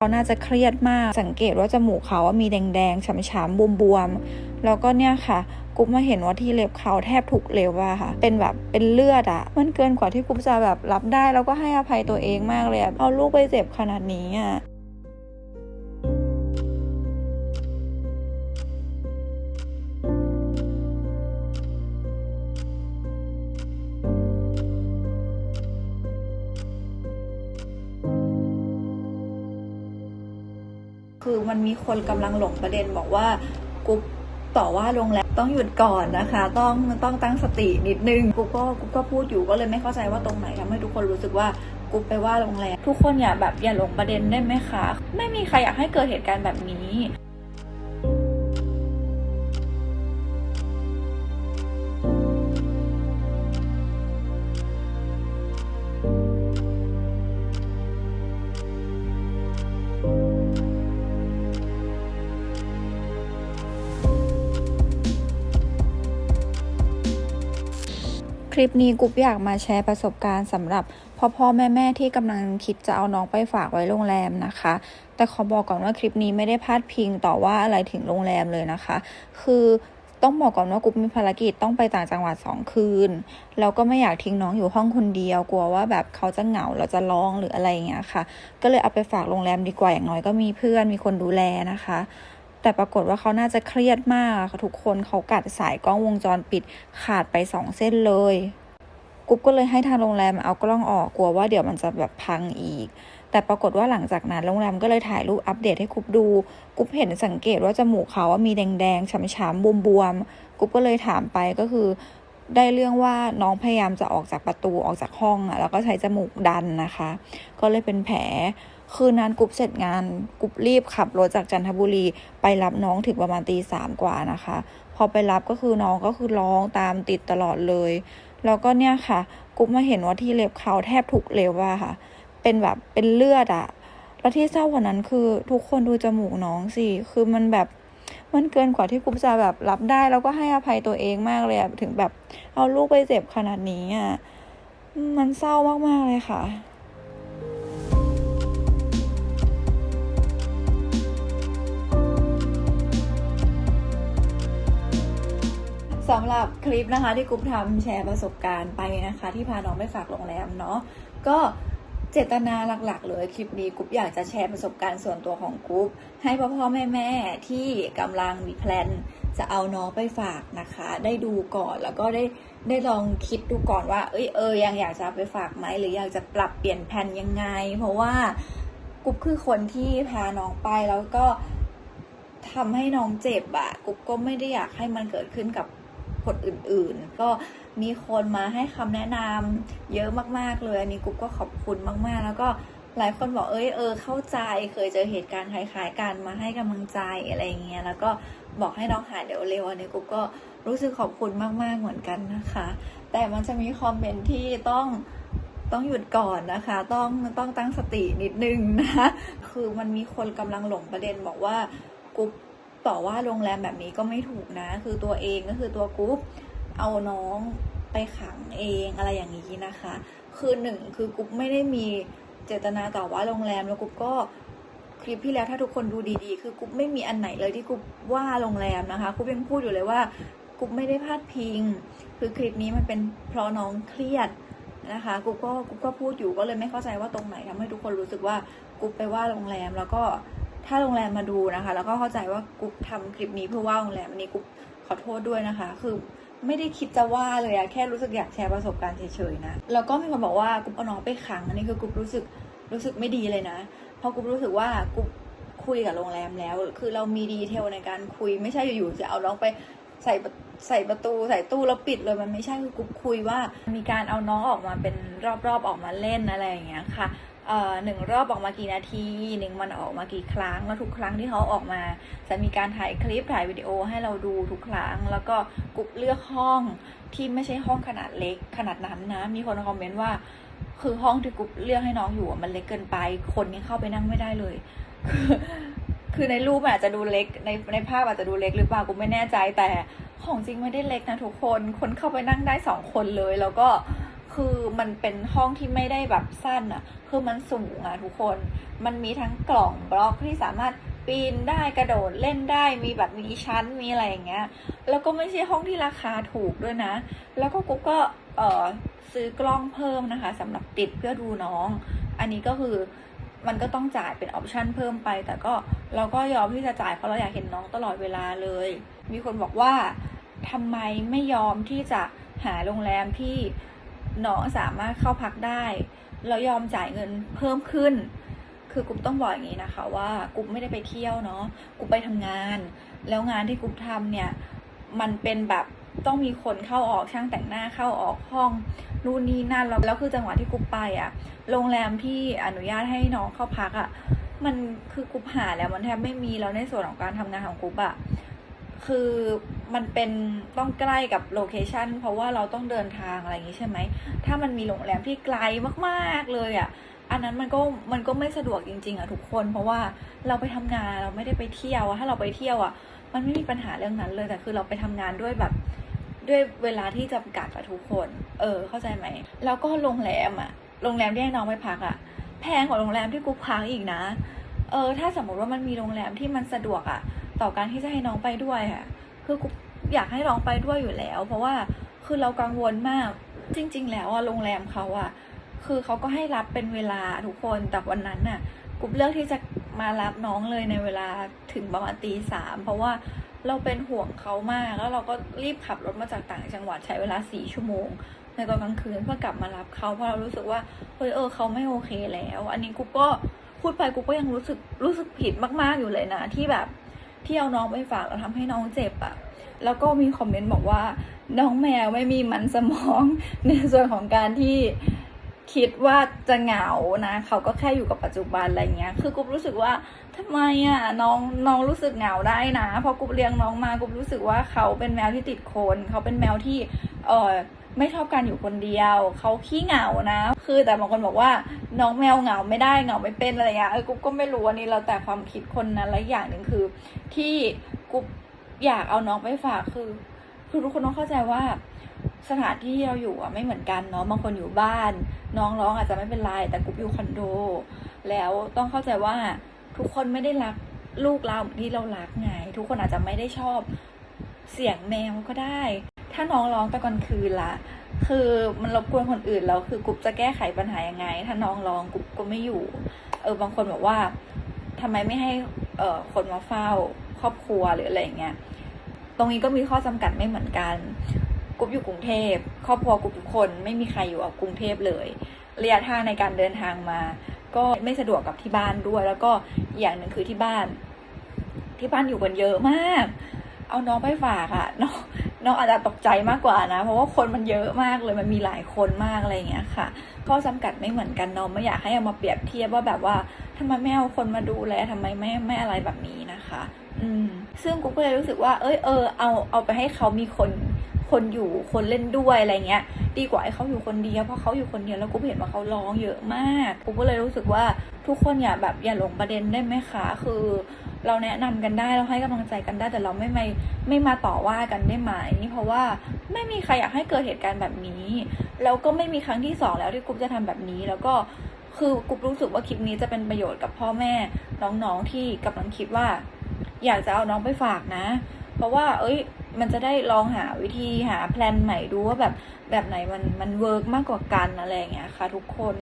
เขาน่าจะเครียดมาก สังเกตว่าจมูกเขาว่ามีแดงๆ ช้ำๆ บวมๆ แล้วก็เนี่ยค่ะ กุ๊บมาเห็นว่าที่เล็บเขาแทบถูกเล็บอะค่ะ เป็นแบบเป็นเลือดอะมันเกินกว่าที่กุ๊บจะแบบรับได้ แล้วก็ให้อภัยตัวเองมากเลยอะเอาลูกไปเจ็บขนาดนี้อะ คือมันมีคนกำลังหลงประเด็นบอกว่ากุ๊บต่อว่าโรงแรมต้องหยุดก่อนนะคะ ต้องต้องตั้งสตินิดนึงกุ๊บก็กุ๊บก็พูดอยู่ก็เลยไม่เข้าใจว่าตรงไหนทำให้ทุกคนรู้สึกว่ากุ๊บไปว่าโรงแรมทุกคนอย่าแบบอย่าหลงประเด็นได้ไหมคะ ไม่มีใครอยากให้เกิดเหตุการณ์แบบนี้ คลิปนี้กุ๊บอยากมาแชร์ประสบการณ์สำหรับพ่อพ่อแม่แม่ที่กำลังคิดจะเอาน้องไปฝากไว้โรงแรมนะคะ แต่ขอบอกก่อนว่าคลิปนี้ไม่ได้พาดพิงต่อว่าอะไรถึงโรงแรมเลยนะคะ คือต้องบอกก่อนว่ากุ๊บมีภารกิจต้องไปต่างจังหวัดสองคืนแล้วก็ไม่อยากทิ้งน้องอยู่ห้องคนเดียวกลัวว่าแบบเขาจะเหงาเราจะร้องหรืออะไรอย่างเงี้ยค่ะ ก็เลยเอาไปฝากโรงแรมดีกว่าอย่างน้อยก็มีเพื่อนมีคนดูแลนะคะ แต่ปรากฏว่าเขาน่าจะเครียดมากทุกคนเขากัดสายกล้องวงจรปิดขาดไปสองเส้นเลยกุ๊บก็เลยให้ทางโรงแรมเอากล้องออกกลัวว่าเดี๋ยวมันจะแบบพังอีก แต่ปรากฏว่าหลังจากนั้นโรงแรมก็เลยถ่ายรูปอัปเดตให้กุ๊บดู กุ๊บเห็นสังเกตว่าจมูกเขาว่ามีแดงๆช้ำๆบวมๆกุ๊บก็เลยถามไปก็คือ ได้เรื่องว่าน้องพยายามจะออกจากประตูออกจากห้องอะแล้วก็ใช้จมูกดันนะคะ ก็เลยเป็นแผลคืนนั้นกุ๊บเสร็จงานกุ๊บรีบขับรถจากจันทบุรีไปรับน้องถึงประมาณตีสามกว่านะคะ พอไปรับก็คือน้องก็คือร้องตามติดตลอดเลย แล้วก็เนี่ยค่ะกุ๊บมาเห็นว่าที่เล็บเขาแทบทุกเล็บอะค่ะ เป็นแบบเป็นเลือดอะแล้วที่เศร้ากว่านั้นคือทุกคนดูจมูกน้องสิคือมันแบบ มันเกินกว่าที่กุ๊บจะแบบรับได้ แล้วก็ให้อภัยตัวเองมากเลยอะถึงแบบเอาลูกไปเจ็บขนาดนี้อะมันเศร้ามากๆเลยค่ะสำหรับคลิปนะคะที่กรุ๊ปทำแชร์ประสบการณ์ไปนะคะ ที่พาน้องไปฝากโรงแรมเนาะก็ เจตนาหลักๆเลยคลิปนี้กรุ๊ปอยากจะแชร์ประสบการณ์ส่วนตัวของกรุ๊ปให้พ่อพ่อแม่แม่ๆที่กำลังมีแพลนจะเอาน้องไปฝากนะคะ ได้ดูก่อนแล้วก็ได้ได้ลองคิดดูก่อนว่า เอ้ยเออยังอยากจะไปฝากไหมหรืออยากจะปรับเปลี่ยนแผนยังไง เพราะว่ากรุ๊ปคือคนที่พาน้องไปแล้วก็ทำให้น้องเจ็บอะกรุ๊ปก็ไม่ได้อยากให้มันเกิดขึ้นกับคนอื่นๆ ก็ มีคนมาให้คำแนะนำเยอะมากๆเลย อันนี้กุ๊บก็ขอบคุณมากๆ แล้วก็หลายคนบอกเอ้ยเออเข้าใจเคยเจอเหตุการณ์คล้ายๆกันมาให้กำลังใจอะไรอย่างเงี้ยแล้วก็บอกให้น้องหายเร็วอันนี้กุ๊บก็รู้สึกขอบคุณมากๆเหมือนกันนะคะ แต่มันจะมีคอมเมนต์ที่ต้องต้องหยุดก่อนนะคะ ต้องต้องตั้งสตินิดนึงนะ คือมันมีคนกำลังหลงประเด็นบอกว่ากุ๊บต่อว่าโรงแรมแบบนี้ก็ไม่ถูกนะ คือตัวเองก็คือตัวกรุ๊ป เอาน้องไปขังเองอะไรอย่างนี้นะคะ คือหนึ่งคือกรุ๊ปไม่ได้มีเจตนาต่อว่าโรงแรมแล้วกรุ๊ปก็คลิปที่แล้วถ้าทุกคนดูดีๆ คือกรุ๊ปไม่มีอันไหนเลยที่กรุ๊ปว่าโรงแรมนะคะกรุ๊ปยังพูดอยู่เลยว่ากรุ๊ปไม่ได้พลาดพิง คือคลิปนี้มันเป็นเพราะน้องเครียดนะคะกรุ๊ปก็กรุ๊ปก็พูดอยู่ก็เลยไม่เข้าใจว่าตรงไหนทำให้ทุกคนรู้สึกว่ากรุ๊ปไปว่าโรงแรมแล้วก็ถ้าโรงแรมมาดูนะคะ แล้วก็เข้าใจว่ากุ๊บทำคลิปนี้เพื่อว่าโรงแรมอันนี้กุ๊บขอโทษด้วยนะคะ คือ ไม่ได้คิดจะว่าเลยอะแค่รู้สึกอยากแชร์ประสบการณ์เฉยๆนะ แล้วก็มีคนบอกว่ากุ๊บเอาน้องไปขังอันนี้คือกุ๊บรู้สึกรู้สึกไม่ดีเลยนะ เพราะกุ๊บรู้สึกว่ากุ๊บคุยกับโรงแรมแล้ว คือเรามีดีเทลในการคุยไม่ใช่อยู่ๆจะเอาน้องไปใส่ใส่ประตูใส่ตู้แล้วปิดเลยมันไม่ใช่คือกุ๊บคุยว่ามีการเอาน้องออกมาเป็นรอบๆออกมาเล่นอะไรอย่างเงี้ยค่ะ หนึ่งรอบออกมากี่นาทีหนึ่งมันออกมากี่ครั้งแล้วทุกครั้งที่เขาออกมา จะมีการถ่ายคลิปถ่ายวิดีโอให้เราดูทุกครั้ง แล้วก็กรุ๊ปเลือกห้องที่ไม่ใช่ห้องขนาดเล็กขนาดนั้นนะ มีคนคอมเมนต์ว่า คือห้องที่กรุ๊ปเลือกให้น้องอยู่มันเล็กเกินไป คนนี้เข้าไปนั่งไม่ได้เลยคือในรูปอาจจะดูเล็กในในภาพอาจจะดูเล็กหรือเปล่ากูไม่แน่ใจแต่ของจริงไม่ได้เล็กนะทุกคน คนเข้าไปนั่งได้สองคนเลย แล้วก็ คือมันเป็นห้องที่ไม่ได้แบบสั้นอะคือมันสูงอะทุกคน มันมีทั้งกล่องบล็อกที่สามารถปีนได้กระโดดเล่นได้มีแบบมีชั้นมีอะไรอย่างเงี้ย แล้วก็ไม่ใช่ห้องที่ราคาถูกด้วยนะ แล้วก็กุ๊กก็เออซื้อกล้องเพิ่มนะคะสำหรับติดเพื่อดูน้อง อันนี้ก็คือมันก็ต้องจ่ายเป็นออปชั่นเพิ่มไป แต่ก็เราก็ยอมที่จะจ่ายเพราะเราอยากเห็นน้องตลอดเวลาเลย มีคนบอกว่าทำไมไม่ยอมที่จะหาโรงแรมที่ น้องสามารถเข้าพักได้แล้วยอมจ่ายเงินเพิ่มขึ้น คือกุ๊บต้องบอกอย่างนี้นะคะ ว่ากุ๊บไม่ได้ไปเที่ยวเนาะกุ๊บไปทำงาน แล้วงานที่กุ๊บทำเนี่ยมันเป็นแบบต้องมีคนเข้าออกช่างแต่งหน้าเข้าออกห้องนู่นนี่นั่นแล้วแล้วคือจังหวะที่กุ๊บไปอะ่ะโรงแรมที่อนุญาตให้น้องเข้าพักอะ่ะมันคือกุ๊บหาแล้วมันแทบไม่มีแล้วในส่วนของการทำงานของกุ๊บอะ่ะ คือมันเป็นต้องใกล้กับโลเคชันเพราะว่าเราต้องเดินทางอะไรอย่างนี้ใช่ไหม ถ้ามันมีโรงแรมที่ไกลมากๆเลยอะ่ะ อันนั้นมันก็มันก็ไม่สะดวกจริง ๆอะ่ะทุกคน เพราะว่าเราไปทำงานเราไม่ได้ไปเที่ยวอะถ้าเราไปเที่ยวอะ่ะ มันไม่มีปัญหาเรื่องนั้นเลยแต่คือเราไปทำงานด้วยแบบด้วยเวลาที่จำกัดอะทุกคน เออ เข้าใจไหม แล้วก็โรงแรมอะโรงแรมที่ให้น้องไปพักอะแพงกว่าโรงแรมที่กูพักอีกนะ เออ ถ้าสมมติว่ามันมีโรงแรมที่มันสะดวกอะ ต่อการที่จะให้น้องไปด้วยอะคือกูอยากให้น้องไปด้วยอยู่แล้ว เพราะว่าคือเรากังวลมาก จริง ๆ แล้วอะโรงแรมเขาอะคือเขาก็ให้รับเป็นเวลาทุกคนแต่วันนั้นน่ะกุ๊บเลือกที่จะมารับน้องเลยในเวลาถึงประมาณตีสามเพราะว่าเราเป็นห่วงเขามากแล้วเราก็รีบขับรถมาจากต่างจังหวัดใช้เวลาสี่ชั่วโมงในตอนกลางคืนเพื่อกลับมารับเขาเพราะเรารู้สึกว่าเฮ้ยเออเขาไม่โอเคแล้ว อันนี้กุ๊บก็พูดไปกุ๊บก็ยังรู้สึกรู้สึกผิดมาก ๆอยู่เลยนะ ที่แบบ ที่เอาน้องไปฝากแล้วทำให้น้องเจ็บอะแล้วก็มีคอมเมนต์บอกว่า น้องแมวไม่มีมันสมอง ในส่วนของการที่คิดว่าจะเหงานะ เขาก็แค่อยู่กับปัจจุบันอะไรเงี้ย คือกุ๊บรู้สึกว่าทำไมอะน้องน้องรู้สึกเหงาได้นะเพราะกุ๊บเลี้ยงน้องมากุ๊บรู้สึกว่าเขาเป็นแมวที่ติดคน เขาเป็นแมวที่เออ ไม่ชอบการอยู่คนเดียว เขาขี้เหงานะ คือแต่บางคนบอกว่าน้องแมวเหงาไม่ได้เหงาไม่เป็นอะไรเงี้ยเออกุ๊บก็ไม่รู้อันนี้เราแต่ความคิดคนนั้นและอย่างหนึ่งคือ ที่กุ๊บอยากเอาน้องไปฝากคือ คือทุกคนต้องเข้าใจว่าสถานที่ที่เราอยู่อะไม่เหมือนกันเนาะบางคนอยู่บ้าน น้องร้องอาจจะไม่เป็นไรแต่กุ๊บอยู่คอนโด แล้วต้องเข้าใจว่าทุกคนไม่ได้รักลูกเราที่เรารักไง ทุกคนอาจจะไม่ได้ชอบเสียงแมวก็ได้ ถ้าน้องร้องตอนกลางคืนละคือมันรบกวนคนอื่นแล้วคือกุ๊บจะแก้ไขปัญหายังไง ถ้าน้องร้องกุ๊บก็ไม่อยู่ เออบางคนบอกว่าทำไมไม่ให้เอ่อคนมาเฝ้าครอบครัวหรืออะไรอย่างเงี้ยตรงนี้ก็มีข้อจำกัดไม่เหมือนกันกุ๊บอยู่กรุงเทพครอบครัวกุ๊บทุกคนไม่มีใครอยู่กับกรุงเทพเลยระยะทางในการเดินทางมา ก็ไม่สะดวกกับที่บ้านด้วย แล้วก็อีกอย่างหนึ่งคือที่บ้าน ที่บ้านอยู่กันเยอะมาก เอาน้องไปฝากอะน้อง น้องอาจจะตกใจมากกว่านะ เพราะว่าคนมันเยอะมากเลยมันมีหลายคนมากอะไรเงี้ยค่ะก็จำกัดไม่เหมือนกันเนาะไม่อยากให้เอามาเปรียบเทียบว่าแบบว่าทำไมไม่เอาคนมาดูแลทำไมไม่ไม่อะไรแบบนี้นะคะ อืม ซึ่งกูก็เลยรู้สึกว่า เอ้ยเออเอาเอาไปให้เขามีคนคนอยู่คนเล่นด้วยอะไรเงี้ย ดีกว่าให้เขาอยู่คนเดียวเพราะเขาอยู่คนเดียวแล้วกูเห็นว่าเขาร้องเยอะมากกูก็เลยรู้สึกว่าทุกคนอย่าแบบอย่าหลงประเด็นได้ไหมคะคือ เราแนะนำกันได้เราให้กำลังใจกันได้แต่เราไม่ไม่ไม่มาต่อว่ากันได้ไหมเพราะว่าไม่มีใครอยากให้เกิดเหตุการณ์แบบนี้ แล้วก็ไม่มีครั้งที่สองแล้วที่กุ๊บจะทำแบบนี้ แล้วก็คือกุ๊บรู้สึกว่าคลิปนี้จะเป็นประโยชน์กับพ่อแม่น้องๆที่กำลังคิดว่า อยากจะเอาน้องไปฝากนะ เพราะว่า เอ้ย มันจะได้ลองหาวิธีหาแพลนใหม่ดูว่าแบบแบบไหนมันมันเวิร์กมากกว่ากันอะไรอย่างเงี้ยค่ะทุกคน